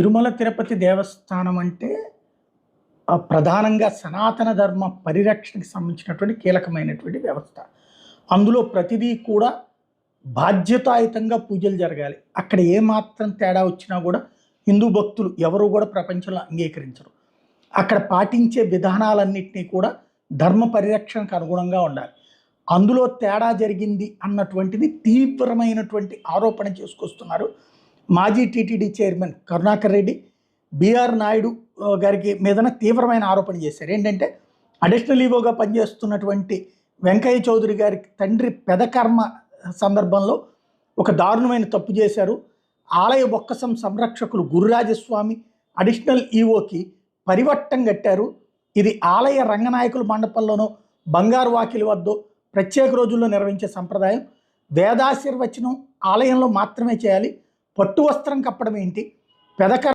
తిరుమల తిరుపతి దేవస్థానం అంటే ప్రధానంగా సనాతన ధర్మ పరిరక్షణకి సంబంధించినటువంటి కీలకమైనటువంటి వ్యవస్థ. అందులో ప్రతిదీ కూడా బాధ్యతాయుతంగా పూజలు జరగాలి. అక్కడ ఏమాత్రం తేడా వచ్చినా కూడా హిందూ భక్తులు ఎవరు కూడా ప్రపంచంలో అంగీకరించరు. అక్కడ పాటించే విధానాలన్నింటినీ కూడా ధర్మ పరిరక్షణకు అనుగుణంగా ఉండాలి. అందులో తేడా జరిగింది అన్నటువంటిది తీవ్రమైనటువంటి ఆరోపణ చేసుకొస్తున్నారు. మాజీ TTD chairman Karunakar Reddy B R Naidu గారికి మీదన తీవ్రమైన ఆరోపణ చేశారు. ఏంటంటే అడిషనల్ ఈవోగా పనిచేస్తున్నటువంటి వెంకయ్య చౌదరి గారి తండ్రి పెదకర్మ సందర్భంలో ఒక దారుణమైన తప్పు చేశారు. ఆలయ బొక్కసం సంరక్షకులు గురురాజస్వామి అడిషనల్ ఈవోకి పరివట్టం కట్టారు. ఇది ఆలయ రంగనాయకుల మండపంలోనో బంగారు వాకిలి వద్దో ప్రత్యేక రోజుల్లో నిర్వహించే సంప్రదాయం. వేదాశీర్వచనం ఆలయంలో మాత్రమే చేయాలి. పట్టు వస్త్రం కప్పడం ఏంటి పెదక